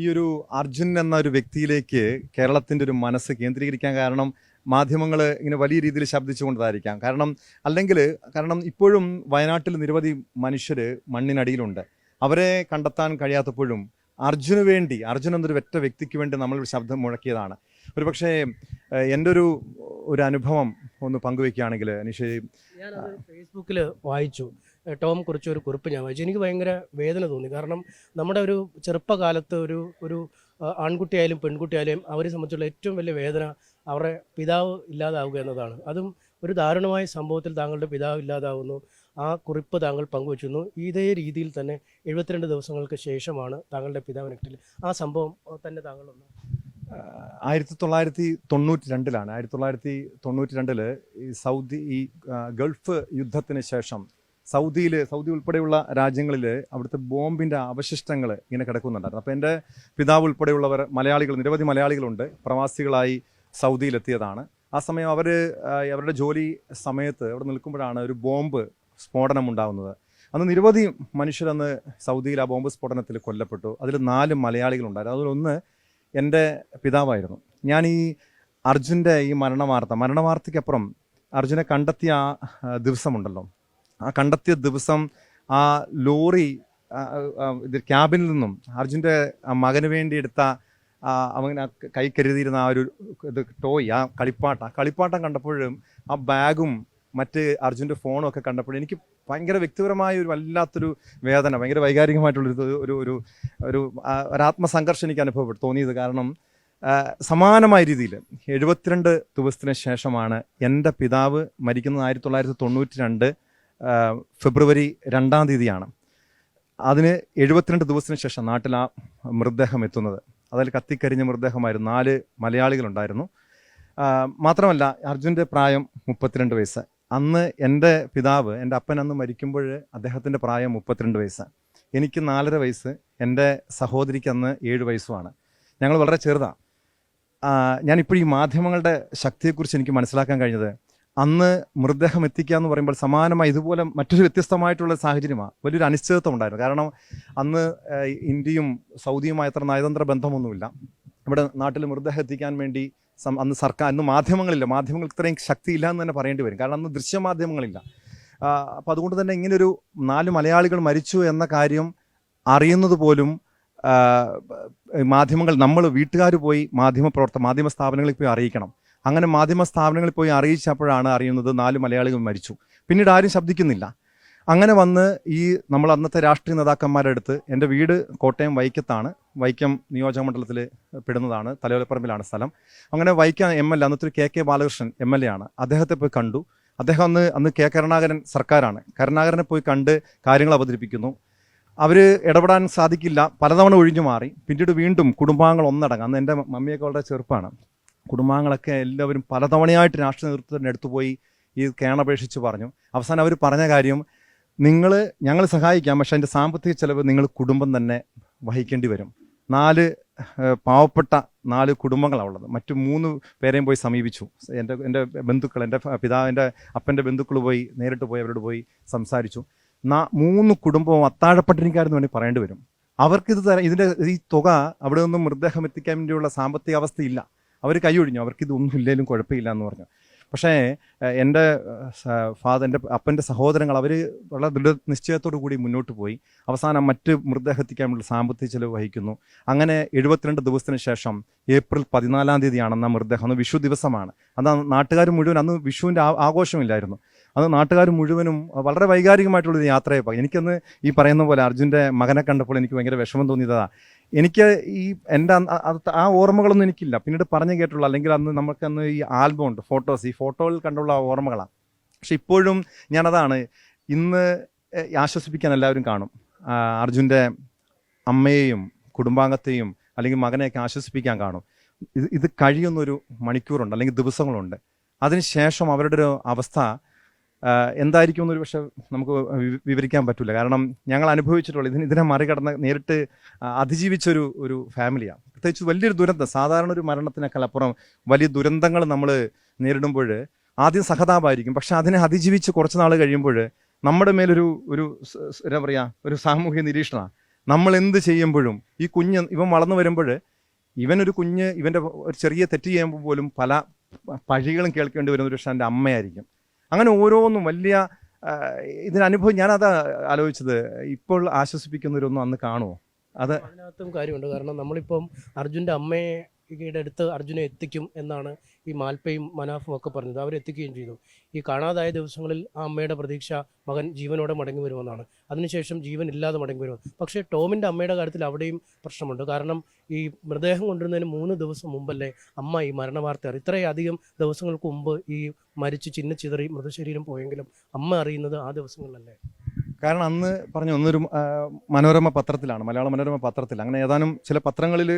ഈ ഒരു അർജുൻ എന്ന ഒരു വ്യക്തിയിലേക്ക് കേരളത്തിന്റെ ഒരു മനസ്സ് കേന്ദ്രീകരിക്കാൻ കാരണം മാധ്യമങ്ങൾ ഇങ്ങനെ വലിയ രീതിയിൽ ശബ്ദിച്ചുകൊണ്ടതായിരിക്കാം. കാരണം അല്ലെങ്കിൽ കാരണം ഇപ്പോഴും വയനാട്ടിൽ നിരവധി മനുഷ്യർ മണ്ണിനടിയിലുണ്ട്. അവരെ കണ്ടെത്താൻ കഴിയാത്തപ്പോഴും അർജുന് വേണ്ടി അർജുൻ എന്നൊരു വെറ്റ വ്യക്തിക്ക് വേണ്ടി നമ്മൾ ശബ്ദം മുഴക്കിയതാണ്. ഒരു പക്ഷേ എന്റെ ഒരു ഒരു അനുഭവം ഒന്ന് പങ്കുവെക്കുകയാണെങ്കിൽ അനീഷ് ഫേസ്ബുക്കിൽ വായിച്ചു. ടോം കുറിച്ച ഒരു കുറിപ്പ് ഞാൻ വായിച്ചു. എനിക്ക് ഭയങ്കര വേദന തോന്നി. കാരണം നമ്മുടെ ഒരു ചെറുപ്പകാലത്ത് ഒരു ഒരു ആൺകുട്ടിയായാലും പെൺകുട്ടിയായാലും അവരെ സംബന്ധിച്ചുള്ള ഏറ്റവും വലിയ വേദന അവരുടെ പിതാവ് ഇല്ലാതാവുക എന്നതാണ്. അതും ഒരു ദാരുണമായ സംഭവത്തിൽ താങ്കളുടെ പിതാവ് ഇല്ലാതാവുന്നു. ആ കുറിപ്പ് താങ്കൾ പങ്കുവെച്ചിരുന്നു. ഇതേ രീതിയിൽ തന്നെ എഴുപത്തിരണ്ട് ദിവസങ്ങൾക്ക് ശേഷമാണ് താങ്കളുടെ പിതാവിനെ കിട്ടിയത്. ആ സംഭവം തന്നെ താങ്കൾ ഒന്ന് ആയിരത്തി തൊള്ളായിരത്തി തൊണ്ണൂറ്റി രണ്ടിലാണ് ആയിരത്തി തൊള്ളായിരത്തി തൊണ്ണൂറ്റി രണ്ടിൽ ഈ സൗദി ഈ ഗൾഫ് യുദ്ധത്തിന് ശേഷം സൗദിയിൽ സൗദി ഉൾപ്പെടെയുള്ള രാജ്യങ്ങളിൽ അവിടുത്തെ ബോംബിന്റെ അവശിഷ്ടങ്ങൾ ഇങ്ങനെ കിടക്കുന്നുണ്ടായിരുന്നു. അപ്പോൾ എന്റെ പിതാവ് ഉൾപ്പെടെയുള്ളവർ മലയാളികൾ നിരവധി മലയാളികളുണ്ട് പ്രവാസികളായി സൗദിയിലെത്തിയതാണ്. ആ സമയം അവർ അവരുടെ ജോലി സമയത്ത് അവിടെ നിൽക്കുമ്പോഴാണ് ഒരു ബോംബ് സ്ഫോടനം ഉണ്ടാകുന്നത് അന്ന് നിരവധി മനുഷ്യരന്ന് സൗദിയിൽ ആ ബോംബ് സ്ഫോടനത്തിൽ കൊല്ലപ്പെട്ടു. അതിൽ നാല് മലയാളികളുണ്ടായിരുന്നു. അതിലൊന്ന് എന്റെ പിതാവായിരുന്നു. ഞാൻ ഈ അർജുന്റെ ഈ മരണവാർത്ത മരണവാർത്തയ്ക്കപ്പുറം അർജുനെ കണ്ടെത്തിയ ആ ദിവസമുണ്ടല്ലോ. ആ കണ്ടെത്തിയ ദിവസം ആ ലോറി ഇത് ക്യാബിനിൽ നിന്നും അർജുന്റെ മകന് വേണ്ടി എടുത്ത അവനെ കൈ കരുതിയിരുന്ന ആ ഒരു ഇത് ടോയ് ആ കളിപ്പാട്ട ആ കളിപ്പാട്ടം കണ്ടപ്പോഴും ആ ബാഗും മറ്റ് അർജുന്റെ ഫോണും ഒക്കെ കണ്ടപ്പോഴും എനിക്ക് ഭയങ്കര വ്യക്തിപരമായ ഒരു വല്ലാത്തൊരു വേദന ഭയങ്കര വൈകാരികമായിട്ടുള്ളൊരു ഒരു ഒരു ഒരു ഒരാത്മസംഘർഷം എനിക്ക് അനുഭവപ്പെട്ടു തോന്നിയത്. കാരണം സമാനമായ രീതിയിൽ എഴുപത്തിരണ്ട് ദിവസത്തിന് ശേഷമാണ് എന്റെ പിതാവ് മരിക്കുന്നത് ആയിരത്തി തൊള്ളായിരത്തി തൊണ്ണൂറ്റി രണ്ട് ഫെബ്രുവരി രണ്ടാം തീയതിയാണ്. അതിന് എഴുപത്തിരണ്ട് ദിവസത്തിന് ശേഷം നാട്ടിൽ ആ മൃതദേഹം എത്തുന്നത്. അതിൽ കത്തിക്കരിഞ്ഞ മൃതദേഹമായിരുന്നു. നാല് മലയാളികളുണ്ടായിരുന്നു. മാത്രമല്ല അർജുന്റെ പ്രായം മുപ്പത്തിരണ്ട് വയസ്സ്. അന്ന് എന്റെ പിതാവ് എന്റെ അപ്പൻ അന്ന് മരിക്കുമ്പോൾ അദ്ദേഹത്തിന്റെ പ്രായം മുപ്പത്തിരണ്ട് വയസ്സ്. എനിക്ക് നാലര വയസ്സ് എന്റെ സഹോദരിക്ക് അന്ന് ഏഴ് വയസ്സുമാണ്. ഞങ്ങൾ വളരെ ചെറുതാണ് ഞാനിപ്പോൾ ഈ മാധ്യമങ്ങളുടെ ശക്തിയെക്കുറിച്ച് എനിക്ക് മനസ്സിലാക്കാൻ കഴിഞ്ഞത് അന്ന് മൃതദേഹം എത്തിക്കുക എന്ന് പറയുമ്പോൾ സമാനമായി ഇതുപോലെ മറ്റൊരു വ്യത്യസ്തമായിട്ടുള്ള സാഹചര്യമാണ് വലിയൊരു അനിശ്ചിതത്വം ഉണ്ടായിരുന്നു. കാരണം അന്ന് ഇന്ത്യയും സൗദിയുമായി അത്ര നയതന്ത്ര ബന്ധമൊന്നുമില്ല. ഇവിടെ നാട്ടിൽ മൃതദേഹം എത്തിക്കാൻ വേണ്ടി അന്ന് സർക്കാർ അന്ന് മാധ്യമങ്ങളില്ല. മാധ്യമങ്ങൾക്ക് ഇത്രയും ശക്തിയില്ല എന്ന് തന്നെ പറയേണ്ടി വരും. കാരണം അന്ന് ദൃശ്യമാധ്യമങ്ങളില്ല. അപ്പോൾ അതുകൊണ്ട് തന്നെ ഇങ്ങനൊരു നാല് മലയാളികൾ മരിച്ചു എന്ന കാര്യം അറിയുന്നത് പോലും മാധ്യമങ്ങൾ നമ്മൾ വീട്ടുകാർ പോയി മാധ്യമ പ്രവർത്തന മാധ്യമ സ്ഥാപനങ്ങളിൽ പോയി അറിയിക്കണം. അങ്ങനെ മാധ്യമ സ്ഥാപനങ്ങളിൽ പോയി അറിയിച്ചപ്പോഴാണ് അറിയുന്നത് നാല് മലയാളികൾ മരിച്ചു. പിന്നീട് ആരും ശബ്ദിക്കുന്നില്ല. അങ്ങനെ വന്ന് ഈ നമ്മൾ അന്നത്തെ രാഷ്ട്രീയ നേതാക്കന്മാരുടെ അടുത്ത് എന്റെ വീട് കോട്ടയം വൈക്കത്താണ്. വൈക്കം നിയോജക മണ്ഡലത്തിൽ പെടുന്നതാണ്. തലയോലപ്പറമ്പിലാണ് സ്ഥലം. അങ്ങനെ വൈക്കം എം എൽ എ അന്നത്തെ K K Balakrishnan M L A ആണ്. അദ്ദേഹത്തെ പോയി കണ്ടു. അദ്ദേഹം അന്ന് അന്ന് കെ കരുണാകരൻ സർക്കാരാണ്. കരുണാകരനെ പോയി കണ്ട് കാര്യങ്ങൾ അവതരിപ്പിക്കുന്നു. അവർ ഇടപെടാൻ സാധിക്കില്ല. പലതവണ ഒഴിഞ്ഞു മാറി. പിന്നീട് വീണ്ടും കുടുംബാംഗങ്ങൾ ഒന്നടങ്ങും. അന്ന് എന്റെ മമ്മിയൊക്കെ വളരെ ചെറുപ്പമാണ് കുടുംബാംഗങ്ങളൊക്കെ എല്ലാവരും പലതവണയായിട്ട് രാഷ്ട്രീയ നേതൃത്വത്തിന്റെ അടുത്ത് പോയി ഈ കേണപേക്ഷിച്ച് പറഞ്ഞു. അവസാനം അവർ പറഞ്ഞ കാര്യം നിങ്ങൾ ഞങ്ങൾ സഹായിക്കാം പക്ഷേ അതിന്റെ സാമ്പത്തിക ചിലവ് നിങ്ങൾ കുടുംബം തന്നെ വഹിക്കേണ്ടി വരും. നാല് പാവപ്പെട്ട നാല് കുടുംബങ്ങളാണ് ഉള്ളത്. മറ്റു മൂന്ന് പേരെയും പോയി സമീപിച്ചു. എന്റെ എന്റെ ബന്ധുക്കൾ എന്റെ പിതാവിന്റെ അപ്പന്റെ ബന്ധുക്കൾ പോയി നേരിട്ട് പോയി അവരോട് പോയി സംസാരിച്ചു. നാ മൂന്ന് കുടുംബവും അത്താഴപ്പട്ടിണിക്കാരെന്ന് വേണ്ടി പറയേണ്ടി വരും. അവർക്കിത് തരാം ഇതിന്റെ ഈ തുക അവിടെ നിന്നും മൃതദേഹം എത്തിക്കാൻ വേണ്ടിയുള്ള സാമ്പത്തിക അവസ്ഥയില്ല അവർ കൈയൊഴിഞ്ഞു അവർക്ക് ഇതൊന്നും ഇല്ലെങ്കിലും കുഴപ്പമില്ല എന്ന് പറഞ്ഞു. പക്ഷേ എന്റെ ഫാദർ എന്റെ അപ്പന്റെ സഹോദരങ്ങൾ അവർ വളരെ ദൃഢ നിശ്ചയത്തോടു കൂടി മുന്നോട്ട് പോയി. അവസാനം മറ്റ് മൃതദേഹത്തിക്കാനുള്ള സാമ്പത്തിക ചെലവ് വഹിക്കുന്നു. അങ്ങനെ എഴുപത്തിരണ്ട് ദിവസത്തിന് ശേഷം ഏപ്രിൽ പതിനാലാം തീയതിയാണ് ആ മൃതദേഹം. അന്ന് വിഷു ദിവസമാണ്. അന്ന് നാട്ടുകാർ മുഴുവൻ അന്ന് വിഷുവിന്റെ ആഘോഷമില്ലായിരുന്നു. അന്ന് നാട്ടുകാർ മുഴുവനും വളരെ വൈകാരികമായിട്ടുള്ളൊരു യാത്രയെ എനിക്കന്ന് ഈ പറയുന്ന പോലെ അർജുന്റെ മകനെ കണ്ടപ്പോൾ എനിക്ക് ഭയങ്കര വിഷമം തോന്നിയതാ. എനിക്ക് ഈ എന്റെ ആ ഓർമ്മകളൊന്നും എനിക്കില്ല. പിന്നീട് പറഞ്ഞു കേട്ടുള്ളൂ. അല്ലെങ്കിൽ അന്ന് നമുക്കന്ന് ഈ ആൽബം ഉണ്ട് ഫോട്ടോസ്. ഈ ഫോട്ടോയിൽ കണ്ടുള്ള ആ ഓർമ്മകളാണ്. പക്ഷെ ഇപ്പോഴും ഞാനതാണ്. ഇന്ന് ആശ്വസിപ്പിക്കാൻ എല്ലാവരും കാണും. അർജുന്റെ അമ്മയെയും കുടുംബാംഗത്തെയും അല്ലെങ്കിൽ മകനെയൊക്കെ ആശ്വസിപ്പിക്കാൻ കാണും. ഇത് ഇത് കഴിയുന്നൊരു മണിക്കൂറുണ്ട്. അല്ലെങ്കിൽ ദിവസങ്ങളുണ്ട്. അതിനുശേഷം അവരുടെ ഒരു അവസ്ഥ എന്തായിരിക്കും എന്നൊരു പക്ഷെ നമുക്ക് വിവരിക്കാൻ പറ്റില്ല കാരണം ഞങ്ങൾ അനുഭവിച്ചിട്ടുള്ള ഇതിന് ഇതിനെ മറികടന്ന് നേരിട്ട് അതിജീവിച്ചൊരു ഒരു ഫാമിലിയാണ്. പ്രത്യേകിച്ച് വലിയൊരു ദുരന്തം സാധാരണ ഒരു മരണത്തിനേക്കാൾ അപ്പുറം വലിയ ദുരന്തങ്ങൾ നമ്മൾ നേരിടുമ്പോൾ ആദ്യം സഹതാപായിരിക്കും പക്ഷെ അതിനെ അതിജീവിച്ച് കുറച്ച് നാൾ കഴിയുമ്പോൾ നമ്മുടെ മേലൊരു ഒരു എന്താ പറയുക ഒരു സാമൂഹ്യ നിരീക്ഷണമാണ് നമ്മൾ എന്ത് ചെയ്യുമ്പോഴും ഈ കുഞ്ഞ് ഇവൻ വളർന്നു വരുമ്പോൾ ഇവനൊരു കുഞ്ഞ് ഇവന്റെ ഒരു ചെറിയ തെറ്റ് ചെയ്യുമ്പോൾ പോലും പല പഴികളും കേൾക്കേണ്ടി വരുന്ന ഒരു പക്ഷേ എന്റെ അമ്മയായിരിക്കും. അങ്ങനെ ഓരോന്നും വലിയ ഇതിനനുഭവം ഞാനത് ആലോചിച്ചത്. ഇപ്പോൾ ആശ്വസിപ്പിക്കുന്നവരൊന്നും അന്ന് കാണുമോ അത് അതിനകത്തും കാര്യമുണ്ട്. കാരണം നമ്മളിപ്പം അർജുന്റെ അമ്മയെ യുടെ അടുത്ത് അർജുനെ എത്തിക്കും എന്നാണ് ഈ മാൽപ്പയും മനാഫും ഒക്കെ പറഞ്ഞത്. അവരെത്തിക്കുകയും ചെയ്തു. ഈ കാണാതായ ദിവസങ്ങളിൽ ആ അമ്മയുടെ പ്രതീക്ഷ മകൻ ജീവനോടെ മടങ്ങി വരുമെന്നാണ്. അതിനുശേഷം ജീവൻ ഇല്ലാതെ മടങ്ങി വരുമെന്ന്. പക്ഷേ ടോമിന്റെ അമ്മയുടെ കാര്യത്തിൽ അവിടെയും പ്രശ്നമുണ്ട്. കാരണം ഈ മൃതദേഹം കൊണ്ടുവരുന്നതിന് മൂന്ന് ദിവസം മുമ്പല്ലേ അമ്മ ഈ മരണവാർത്ത ഇത്രയധികം ദിവസങ്ങൾക്ക് മുമ്പ് ഈ മരിച്ച് ചിന്ന ചിതറി മൃതശരീരം പോയെങ്കിലും അമ്മ അറിയുന്നത് ആ ദിവസങ്ങളിലല്ലേ? കാരണം അന്ന് പറഞ്ഞു ഒന്നൊരു മനോരമ പത്രത്തിലാണ് മലയാള മനോരമ പത്രത്തിൽ. അങ്ങനെ ഏതാനും ചില പത്രങ്ങളിൽ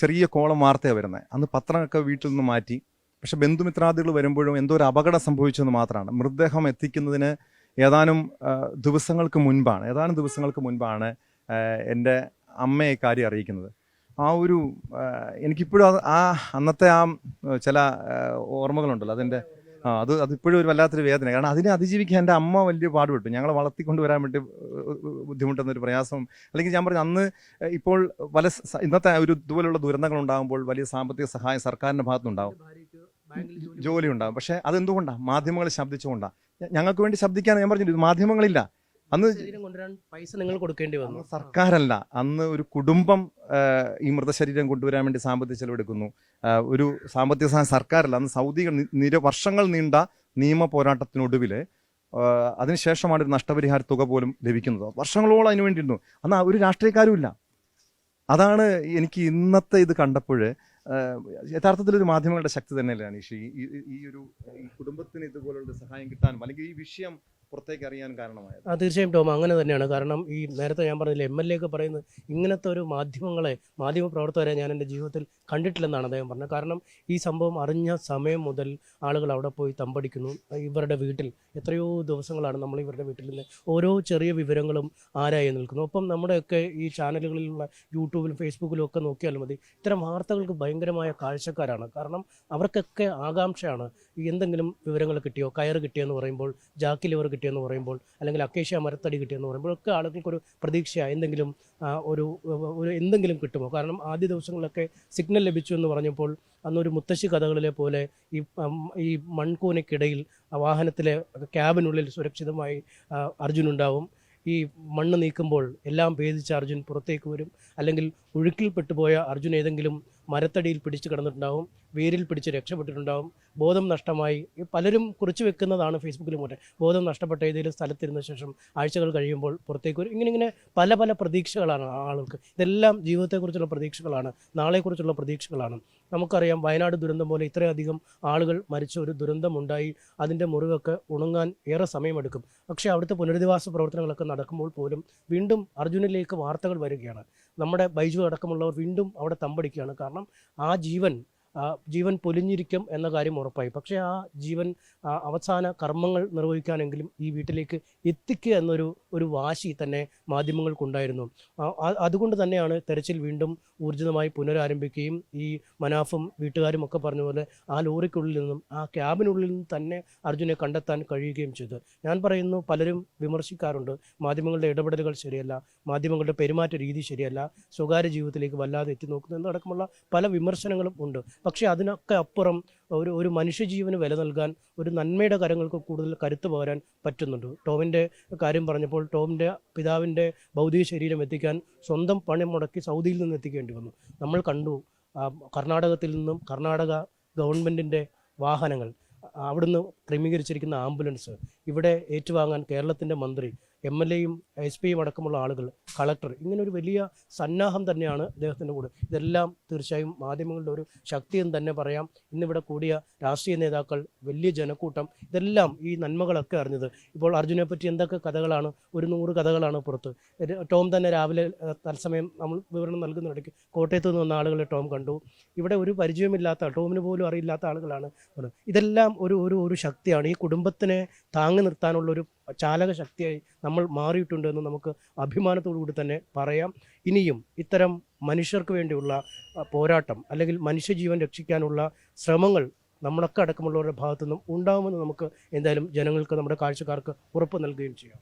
ചെറിയ കോളം വാർത്തയാണ് വരുന്നത് അന്ന് പത്രമൊക്കെ വീട്ടിൽ നിന്ന് മാറ്റി. പക്ഷെ ബന്ധുമിത്രാദികൾ വരുമ്പോഴും എന്തോ ഒരു അപകടം സംഭവിച്ചെന്ന് മാത്രമാണ്. മൃതദേഹം എത്തിക്കുന്നതിന് ഏതാനും ദിവസങ്ങൾക്ക് മുൻപാണ് ഏതാനും ദിവസങ്ങൾക്ക് മുൻപാണ് എന്റെ അമ്മയെ കാര്യം അറിയിക്കുന്നത്. ആ ഒരു എനിക്കിപ്പോഴും ആ അന്നത്തെ ആ ചില ഓർമ്മകളുണ്ടല്ലോ. അതിന്റെ ആ അത് അതിപ്പോഴും ഒരു വല്ലാത്തൊരു വേദന. കാരണം അതിനെ അതിജീവിക്കാൻ എന്റെ അമ്മ വലിയ പാടുപെട്ടു. ഞങ്ങളെ വളർത്തിക്കൊണ്ട് വരാൻ വേണ്ടി ബുദ്ധിമുട്ടുന്നൊരു ബുദ്ധിമുട്ടുന്ന ഒരു പ്രയാസം. അല്ലെങ്കിൽ ഞാൻ പറഞ്ഞു അന്ന് ഇപ്പോൾ പല ഇന്നത്തെ ഒരു ഇതുപോലുള്ള ദുരന്തങ്ങൾ ഉണ്ടാകുമ്പോൾ വലിയ സാമ്പത്തിക സഹായം സർക്കാരിന്റെ ഭാഗത്തുനിന്നുണ്ടാവും. ജോലി ഉണ്ടാവും ഉണ്ടാകും പക്ഷേ അതെന്തുകൊണ്ടാണ് മാധ്യമങ്ങൾ ശബ്ദിച്ചുകൊണ്ടാണ് ഞങ്ങൾക്ക് വേണ്ടി ശബ്ദിക്കാൻ ഞാൻ പറഞ്ഞു മാധ്യമങ്ങളില്ല. അന്ന് കൊണ്ടുവരാൻ പൈസ നിങ്ങൾ കൊടുക്കേണ്ടി വന്നു. സർക്കാരല്ല. അന്ന് ഒരു കുടുംബം ഈ മൃതശരീരം കൊണ്ടുവരാൻ വേണ്ടി സാമ്പത്തിക ചെലവെടുക്കുന്നു. ഒരു സാമ്പത്തിക സഹായം സർക്കാരല്ല. അന്ന് സൗദികൾ നിര വർഷങ്ങൾ നീണ്ട നിയമ പോരാട്ടത്തിനൊടുവിൽ അതിനുശേഷമാണ് ഒരു നഷ്ടപരിഹാര തുക പോലും ലഭിക്കുന്നത്. വർഷങ്ങളോളം അതിനു വേണ്ടിയിരുന്നു. അന്ന് ഒരു രാഷ്ട്രീയക്കാരും ഇല്ല. അതാണ് എനിക്ക് ഇന്നത്തെ ഇത് കണ്ടപ്പോൾ യഥാർത്ഥത്തിൽ ഒരു മാധ്യമങ്ങളുടെ ശക്തി തന്നെയല്ലേ അനീഷ്? ഈ ഒരു കുടുംബത്തിന് ഇതുപോലുള്ള സഹായം കിട്ടാനും അല്ലെങ്കിൽ ഈ വിഷയം പുറത്തേക്ക് അറിയാൻ കാരണമായത് തീർച്ചയായും ടോം അങ്ങനെ തന്നെയാണ്. കാരണം ഈ നേരത്തെ ഞാൻ പറഞ്ഞില്ല എം എൽ എ ഒക്കെ പറയുന്നത് ഇങ്ങനത്തെ ഒരു മാധ്യമങ്ങളെ മാധ്യമ പ്രവർത്തകരെ ഞാൻ എന്റെ ജീവിതത്തിൽ കണ്ടിട്ടില്ലെന്നാണ് അദ്ദേഹം പറഞ്ഞത്. കാരണം ഈ സംഭവം അറിഞ്ഞ സമയം മുതൽ ആളുകൾ അവിടെ പോയി തമ്പടിക്കുന്നു. ഇവരുടെ വീട്ടിൽ എത്രയോ ദിവസങ്ങളാണ് നമ്മൾ ഇവരുടെ വീട്ടിൽ നിന്ന് ഓരോ ചെറിയ വിവരങ്ങളും ആരായി നിൽക്കുന്നു. ഒപ്പം നമ്മുടെയൊക്കെ ഈ ചാനലുകളിലുള്ള യൂട്യൂബിലും ഫേസ്ബുക്കിലും ഒക്കെ നോക്കിയാലും മതി ഇത്തരം വാർത്തകൾക്ക് ഭയങ്കരമായ കാഴ്ചക്കാരാണ്. കാരണം അവർക്കൊക്കെ ആകാംക്ഷയാണ് എന്തെങ്കിലും വിവരങ്ങൾ കിട്ടിയോ കയറ് കിട്ടിയെന്ന് പറയുമ്പോൾ ജാക്കി ലിവർ കിട്ടിയെന്ന് പറയുമ്പോൾ അല്ലെങ്കിൽ അക്കേഷ്യ മരത്തടി കിട്ടിയെന്ന് പറയുമ്പോൾ ഒക്കെ ആളുകൾക്കൊരു പ്രതീക്ഷ എന്തെങ്കിലും ഒരു ഒരു എന്തെങ്കിലും കിട്ടുമോ? കാരണം ആദ്യ ദിവസങ്ങളിലൊക്കെ സിഗ്നൽ ലഭിച്ചു എന്ന് പറഞ്ഞപ്പോൾ അന്നൊരു മുത്തശ്ശി കഥകളിലെ പോലെ ഈ ഈ മൺകൂനയ്ക്കിടയിൽ വാഹനത്തിലെ ക്യാബിനുള്ളിൽ സുരക്ഷിതമായി അർജുനുണ്ടാവും ഈ മണ്ണ് നീക്കുമ്പോൾ എല്ലാം ഭേദിച്ച് അർജുൻ പുറത്തേക്ക് വരും. അല്ലെങ്കിൽ ഒഴുക്കിൽപ്പെട്ടുപോയ അർജുൻ ഏതെങ്കിലും മരത്തടിയിൽ പിടിച്ചു കിടന്നിട്ടുണ്ടാവും വേരിൽ പിടിച്ച് രക്ഷപ്പെട്ടിട്ടുണ്ടാവും ബോധം നഷ്ടമായി പലരും കുറിച്ച് വെക്കുന്നതാണ് ഫേസ്ബുക്കിൽ മറ്റേ. ബോധം നഷ്ടപ്പെട്ട ഏതെങ്കിലും സ്ഥലത്തിരുന്ന ശേഷം ആഴ്ചകൾ കഴിയുമ്പോൾ പുറത്തേക്ക് ഇങ്ങനെ ഇങ്ങനെ പല പല പ്രതീക്ഷകളാണ് ആളുകൾക്ക്. ഇതെല്ലാം ജീവിതത്തെക്കുറിച്ചുള്ള പ്രതീക്ഷകളാണ് നാളെക്കുറിച്ചുള്ള പ്രതീക്ഷകളാണ്. നമുക്കറിയാം വയനാട് ദുരന്തം പോലെ ഇത്രയധികം ആളുകൾ മരിച്ച ഒരു ദുരന്തമുണ്ടായി അതിന്റെ മുറിവൊക്കെ ഉണങ്ങാൻ ഏറെ സമയമെടുക്കും. പക്ഷേ അവിടുത്തെ പുനരധിവാസ പ്രവർത്തനങ്ങളൊക്കെ നടക്കുമ്പോൾ പോലും വീണ്ടും അർജുനിലേക്ക് വാർത്തകൾ വരികയാണ്. നമ്മുടെ ബൈജു അടക്കമുള്ളവർ വീണ്ടും അവിടെ തമ്പടിക്കുകയാണ്. കാരണം ആ ജീവൻ ജീവൻ പൊലിഞ്ഞിരിക്കും എന്ന കാര്യം ഉറപ്പായി. പക്ഷേ ആ ജീവൻ അവസാന കർമ്മങ്ങൾ നിർവഹിക്കാനെങ്കിലും ഈ വീട്ടിലേക്ക് എത്തിക്കുക എന്നൊരു ഒരു വാശി തന്നെ മാധ്യമങ്ങൾക്കുണ്ടായിരുന്നു. അതുകൊണ്ട് തന്നെയാണ് തെരച്ചിൽ വീണ്ടും ഊർജിതമായി പുനരാരംഭിക്കുകയും ഈ മനാഫും വീട്ടുകാരും ഒക്കെ പറഞ്ഞ പോലെ ആ ലോറിക്കുള്ളിൽ നിന്നും ആ ക്യാബിനുള്ളിൽ നിന്നും തന്നെ അർജുനെ കണ്ടെത്താൻ കഴിയുകയും ചെയ്തു. ഞാൻ പറയുന്നു പലരും വിമർശിക്കാറുണ്ട് മാധ്യമങ്ങളുടെ ഇടപെടലുകൾ ശരിയല്ല മാധ്യമങ്ങളുടെ പെരുമാറ്റ രീതി ശരിയല്ല സ്വകാര്യ ജീവിതത്തിലേക്ക് വല്ലാതെ എത്തി നോക്കുന്നു എന്നടക്കമുള്ള പല വിമർശനങ്ങളും ഉണ്ട്. പക്ഷേ അതിനൊക്കെ അപ്പുറം ഒരു ഒരു മനുഷ്യജീവന് വില നൽകാൻ ഒരു നന്മയുടെ കരങ്ങൾക്ക് കൂടുതൽ കരുത്ത് പകരാൻ പറ്റുന്നുണ്ട്. ടോമിന്റെ കാര്യം പറഞ്ഞപ്പോൾ ടോമിന്റെ പിതാവിന്റെ ഭൗതിക ശരീരം എത്തിക്കാൻ സ്വന്തം പണി മുടക്കി സൗദിയിൽ നിന്ന് എത്തിക്കേണ്ടി വന്നു. നമ്മൾ കണ്ടു കർണാടകത്തിൽ നിന്നും കർണാടക ഗവൺമെന്റിന്റെ വാഹനങ്ങൾ അവിടുന്ന് ക്രമീകരിച്ചിരിക്കുന്ന ആംബുലൻസ് ഇവിടെ ഏറ്റുവാങ്ങാൻ കേരളത്തിന്റെ മന്ത്രി എം എൽ എയും എസ് പിയും അടക്കമുള്ള ആളുകൾ കളക്ടർ ഇങ്ങനെ ഒരു വലിയ സന്നാഹം തന്നെയാണ് അദ്ദേഹത്തിന്റെ കൂടെ. ഇതെല്ലാം തീർച്ചയായും മാധ്യമങ്ങളുടെ ഒരു ശക്തിയെന്ന് തന്നെ പറയാം. ഇന്നിവിടെ കൂടിയ രാഷ്ട്രീയ നേതാക്കൾ വലിയ ജനക്കൂട്ടം ഇതെല്ലാം ഈ നന്മകളൊക്കെ അറിഞ്ഞത്. ഇപ്പോൾ അർജുനെ പറ്റി എന്തൊക്കെ കഥകളാണ്? ഒരു നൂറ് കഥകളാണ് പുറത്ത്. ടോം തന്നെ രാവിലെ തത്സമയം നമ്മൾ വിവരണം നൽകുന്നിടയ്ക്ക് കോട്ടയത്ത് നിന്ന് വന്ന ആളുകളെ ടോം കണ്ടു. ഇവിടെ ഒരു പരിചയമില്ലാത്ത ടോമിന് പോലും അറിയില്ലാത്ത ആളുകളാണ്. ഇതെല്ലാം ഒരു ഒരു ഒരു ശക്തിയാണ്. ഈ കുടുംബത്തിനെ താങ്ങി നിർത്താനുള്ള ഒരു ചാലക ശക്തിയായി നമ്മൾ മാറിയിട്ടുണ്ട് എന്ന് നമുക്ക് അഭിമാനത്തോടു കൂടി തന്നെ പറയാം. ഇനിയും ഇത്തരം മനുഷ്യർക്ക് വേണ്ടിയുള്ള പോരാട്ടം അല്ലെങ്കിൽ മനുഷ്യജീവൻ രക്ഷിക്കാനുള്ള ശ്രമങ്ങൾ നമ്മളൊക്കെ അടക്കമുള്ളവരുടെ ഭാഗത്തു നിന്നും ഉണ്ടാകുമെന്ന് നമുക്ക് എന്തായാലും ജനങ്ങൾക്ക് നമ്മുടെ കാഴ്ചക്കാർക്ക് ഉറപ്പ് നൽകുകയും ചെയ്യാം.